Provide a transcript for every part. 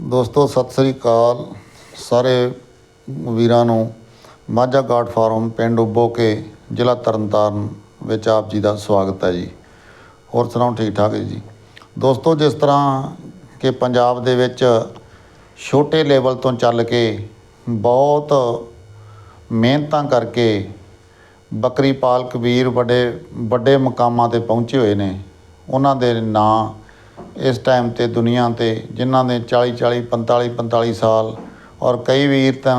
ਦੋਸਤੋ, ਸਤਿ ਸ੍ਰੀ ਅਕਾਲ ਸਾਰੇ ਵੀਰਾਂ ਨੂੰ। ਮਾਝਾ ਗਾਰਡ ਫਾਰਮ, ਪਿੰਡ ਉੱਬੋਕੇ, ਜ਼ਿਲ੍ਹਾ ਤਰਨਤਾਰਨ ਵਿੱਚ ਆਪ ਜੀ ਦਾ ਸਵਾਗਤ ਹੈ ਜੀ। ਹੋਰ ਸੁਣਾਓ ਠੀਕ ਠਾਕ ਹੈ ਜੀ? ਦੋਸਤੋ, ਜਿਸ ਤਰ੍ਹਾਂ ਕਿ ਪੰਜਾਬ ਦੇ ਵਿੱਚ ਛੋਟੇ ਲੈਵਲ ਤੋਂ ਚੱਲ ਕੇ ਬਹੁਤ ਮਿਹਨਤਾਂ ਕਰਕੇ ਬੱਕਰੀ ਪਾਲਕ ਵੀਰ ਵੱਡੇ ਵੱਡੇ ਮੁਕਾਮਾਂ ਤੇ ਪਹੁੰਚੇ ਹੋਏ ਨੇ। ਉਹਨਾਂ ਦੇ ਨਾਂ ਇਸ ਟਾਈਮ ਤੇ ਦੁਨੀਆ ਤੇ ਜਿਨ੍ਹਾਂ ਨੇ 40 40 45 45 ਸਾਲ ਔਰ ਕਈ ਵੀਰ ਤਾਂ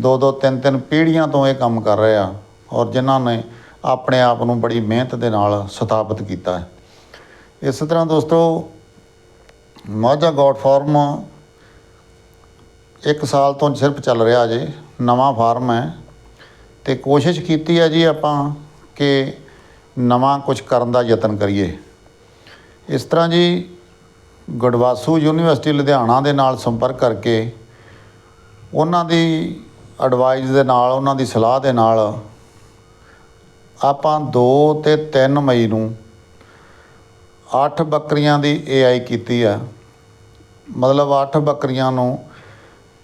ਦੋ ਦੋ, ਤਿੰਨ ਤਿੰਨ ਪੀੜ੍ਹੀਆਂ ਤੋਂ ਇਹ ਕੰਮ ਕਰ ਰਹੇ ਆ ਔਰ ਜਿਨ੍ਹਾਂ ਨੇ ਆਪਣੇ ਆਪ ਨੂੰ ਬੜੀ ਮਿਹਨਤ ਦੇ ਨਾਲ ਸਥਾਪਿਤ ਕੀਤਾ ਹੈ। ਇਸ ਤਰ੍ਹਾਂ ਦੋਸਤੋ ਮਾਝਾ ਗੋਡ ਫਾਰਮ ਇੱਕ ਸਾਲ ਤੋਂ ਸਿਰਫ ਚੱਲ ਰਿਹਾ ਜੇ ਨਵਾਂ ਫਾਰਮ ਹੈ ਤੇ ਕੋਸ਼ਿਸ਼ ਕੀਤੀ ਹੈ ਜੀ ਆਪਾਂ ਕਿ ਨਵਾਂ ਕੁਝ ਕਰਨ ਦਾ ਯਤਨ ਕਰੀਏ। ਇਸ ਤਰ੍ਹਾਂ ਜੀ ਗੁਰਵਾਸੂ ਯੂਨੀਵਰਸਿਟੀ ਲੁਧਿਆਣਾ ਦੇ ਨਾਲ ਸੰਪਰਕ ਕਰਕੇ ਉਹਨਾਂ ਦੀ ਐਡਵਾਈਸ ਦੇ ਨਾਲ, ਉਹਨਾਂ ਦੀ ਸਲਾਹ ਦੇ ਨਾਲ ਆਪਾਂ 2 ਤੇ 3 ਮਈ ਨੂੰ 8 ਬੱਕਰੀਆਂ ਦੀ ਏਆਈ ਕੀਤੀ ਆ। ਮਤਲਬ 8 ਬੱਕਰੀਆਂ ਨੂੰ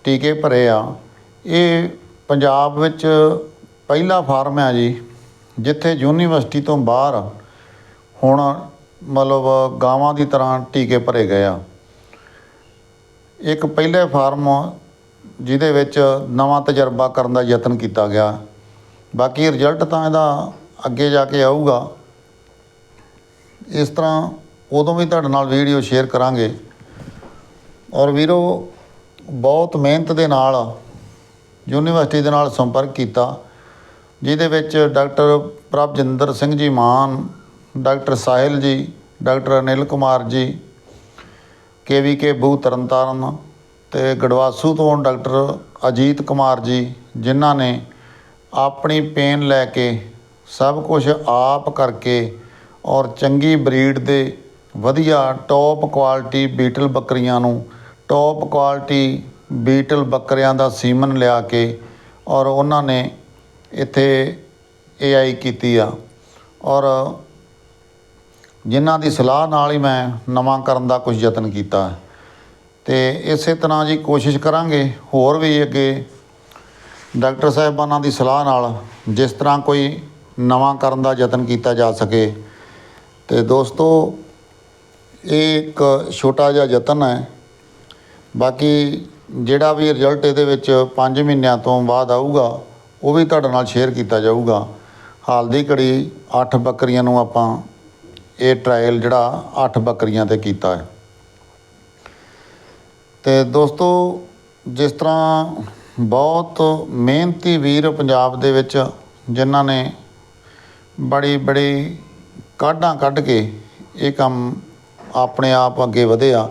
ਟੀਕੇ ਭਰੇ ਆ। ਇਹ ਪੰਜਾਬ ਵਿੱਚ ਪਹਿਲਾ ਫਾਰਮ ਹੈ ਜੀ, ਜਿੱਥੇ ਯੂਨੀਵਰਸਿਟੀ ਤੋਂ ਬਾਹਰ ਹੁਣ ਮਤਲਬ ਗਾਵਾਂ ਦੀ ਤਰ੍ਹਾਂ ਟੀਕੇ ਭਰੇ ਗਏ ਆ। ਇੱਕ ਪਹਿਲੇ ਫਾਰਮ ਜਿਹਦੇ ਵਿੱਚ ਨਵਾਂ ਤਜਰਬਾ ਕਰਨ ਦਾ ਯਤਨ ਕੀਤਾ ਗਿਆ। ਬਾਕੀ ਰਿਜ਼ਲਟ ਤਾਂ ਇਹਦਾ ਅੱਗੇ ਜਾ ਕੇ ਆਊਗਾ। ਇਸ ਤਰ੍ਹਾਂ ਉਦੋਂ ਵੀ ਤੁਹਾਡੇ ਨਾਲ ਵੀਡੀਓ ਸ਼ੇਅਰ ਕਰਾਂਗੇ। ਔਰ ਵੀਰੋ, ਬਹੁਤ ਮਿਹਨਤ ਦੇ ਨਾਲ ਯੂਨੀਵਰਸਿਟੀ ਦੇ ਨਾਲ ਸੰਪਰਕ ਕੀਤਾ, ਜਿਹਦੇ ਵਿੱਚ ਡਾਕਟਰ ਪ੍ਰਭਜਿੰਦਰ ਸਿੰਘ ਜੀ ਮਾਨ ਡਾਕਟਰ ਸਾਹਿਲ ਜੀ, ਡਾਕਟਰ ਅਨਿਲ ਕੁਮਾਰ ਜੀ ਕੇਵੀਕੇ ਬੂ ਤਰਨਤਾਰਨ ਤੇ ਗੜਵਾਸੂ ਤੋਂ ਡਾਕਟਰ ਅਜੀਤ ਕੁਮਾਰ ਜੀ, ਜਿਨ੍ਹਾਂ ਨੇ ਆਪਣੀ ਪੇਨ ਲੈ ਕੇ ਸਭ ਕੁਝ ਆਪ ਕਰਕੇ ਔਰ ਚੰਗੀ ਬਰੀਡ ਦੇ ਵਧੀਆ ਟੌਪ ਕੁਆਲਿਟੀ ਬੀਟਲ ਬੱਕਰੀਆਂ ਨੂੰ ਟੌਪ ਕੁਆਲਿਟੀ ਬੀਟਲ ਬੱਕਰਿਆਂ ਦਾ ਸੀਮਨ ਲਿਆ ਕੇ ਔਰ ਉਹਨਾਂ ਨੇ ਇੱਥੇ ਏਆਈ ਕੀਤੀ ਆ ਔਰ ਜਿਨ੍ਹਾਂ ਦੀ ਸਲਾਹ ਨਾਲ ਹੀ ਮੈਂ ਨਵਾਂ ਕਰਨ ਦਾ ਕੁਝ ਯਤਨ ਕੀਤਾ ਹੈ। ਤੇ ਇਸੇ ਤਰ੍ਹਾਂ ਜੀ ਕੋਸ਼ਿਸ਼ ਕਰਾਂਗੇ ਹੋਰ ਵੀ ਅੱਗੇ ਡਾਕਟਰ ਸਾਹਿਬਾਨਾਂ ਦੀ ਸਲਾਹ ਨਾਲ ਜਿਸ ਤਰ੍ਹਾਂ ਕੋਈ ਨਵਾਂ ਕਰਨ ਦਾ ਯਤਨ ਕੀਤਾ ਜਾ ਸਕੇ। ਤੇ ਦੋਸਤੋ, ਇਹ ਇੱਕ ਛੋਟਾ ਜਿਹਾ ਯਤਨ ਹੈ। ਬਾਕੀ ਜਿਹੜਾ ਵੀ ਰਿਜ਼ਲਟ ਇਹਦੇ ਵਿੱਚ 5 ਮਹੀਨਿਆਂ ਤੋਂ ਬਾਅਦ ਆਊਗਾ, ਉਹ ਵੀ ਤੁਹਾਡੇ ਨਾਲ ਸ਼ੇਅਰ ਕੀਤਾ ਜਾਊਗਾ। ਹਾਲ ਦੀ ਘੜੀ 8 ਬੱਕਰੀਆਂ ਨੂੰ ਆਪਾਂ ਇਹ ਟ੍ਰਾਇਲ ਜਿਹੜਾ 8 ਬੱਕਰੀਆਂ ਤੇ ਕੀਤਾ ਹੈ। ਤੇ ਦੋਸਤੋ, ਜਿਸ ਤਰ੍ਹਾਂ ਬਹੁਤ ਮਿਹਨਤੀ ਵੀਰ ਪੰਜਾਬ ਦੇ ਵਿੱਚ ਜਿਨ੍ਹਾਂ ਨੇ ਬੜੀ ਬੜੀ ਕਾਢਾਂ ਕੱਢ ਕੇ ਇਹ ਕੰਮ ਆਪਣੇ ਆਪ ਅੱਗੇ ਵਧਿਆ,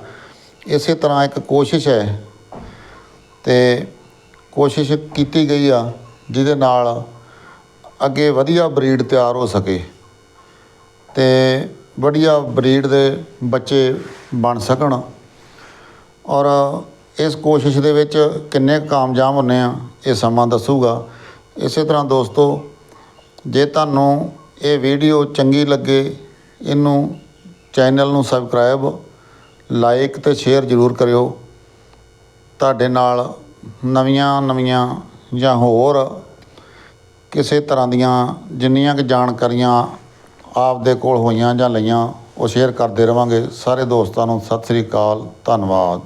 ਇਸੇ ਤਰ੍ਹਾਂ ਇੱਕ ਕੋਸ਼ਿਸ਼ ਹੈ ਤੇ ਕੋਸ਼ਿਸ਼ ਕੀਤੀ ਗਈ ਆ ਜਿਹਦੇ ਨਾਲ ਅੱਗੇ ਵਧੀਆ ਬਰੀਡ ਤਿਆਰ ਹੋ ਸਕੇ। ਤੇ ਵਧੀਆ ਬਰੀਡ ਦੇ ਬੱਚੇ ਬਣ ਸਕਣ। ਔਰ ਇਸ ਕੋਸ਼ਿਸ਼ ਦੇ ਵਿੱਚ ਕਿੰਨੇ ਕਾਮਯਾਬ ਹੁੰਨੇ ਆ, ਇਹ ਸਮਾਂ ਦੱਸੂਗਾ। ਇਸੇ ਤਰ੍ਹਾਂ ਦੋਸਤੋ, ਜੇ ਤੁਹਾਨੂੰ ਇਹ ਵੀਡੀਓ ਚੰਗੀ ਲੱਗੇ, ਇਹਨੂੰ ਚੈਨਲ ਨੂੰ ਸਬਸਕ੍ਰਾਈਬ ਲਾਈਕ ਤੇ ਸ਼ੇਅਰ ਜ਼ਰੂਰ ਕਰਿਓ। ਤੁਹਾਡੇ ਨਾਲ ਨਵੀਆਂ ਨਵੀਆਂ ਜਾਂ ਹੋਰ ਕਿਸੇ ਤਰ੍ਹਾਂ ਦੀਆਂ ਜਿੰਨੀਆਂ ਕਿ ਜਾਣਕਾਰੀਆਂ ਆਪ ਦੇ ਕੋਲ ਹੋਈਆਂ ਜਾਂ ਲਈਆਂ, ਉਹ ਸ਼ੇਅਰ ਕਰਦੇ ਰਵਾਂਗੇ। ਸਾਰੇ ਦੋਸਤਾਂ ਨੂੰ ਸਤਿ ਸ੍ਰੀ ਅਕਾਲ, ਧੰਨਵਾਦ।